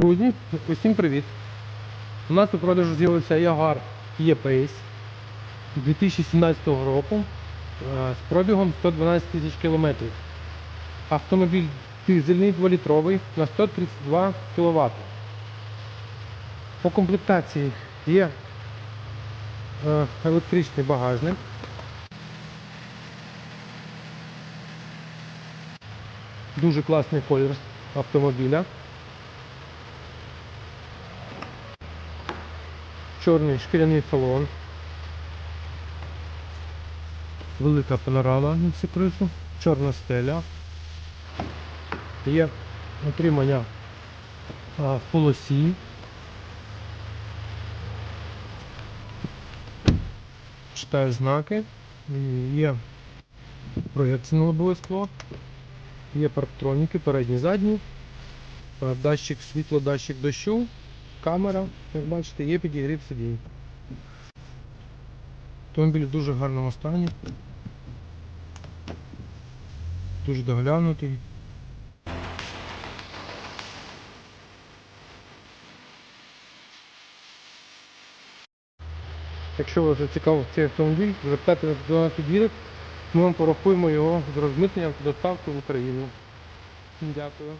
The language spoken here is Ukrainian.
Друзі, усім привіт! У нас у продажу з'явився Jaguar E-Pace 2017 року е, з пробігом 112 тисяч кілометрів. Автомобіль дизельний 2-літровий на 132 кВт. По комплектації є е, електричний багажник. Дуже класний колір автомобіля. Чорний шкіряний салон. Велика панорама на всю кришу, чорна стеля. Є отримання в полосі. Читаю знаки. Є проєкція на лобове скло. Є парктроніки, передні, задні. Датчик світло, датчик дощу, камера, як бачите, є підігрів сидінь. Автомобіль в дуже гарному стані. Дуже доглянутий. Якщо вас зацікавив цей автомобіль, звертайтеся до нас підвірок, ми вам порахуємо його з розмитненням та доставкою в Україну. Дякую.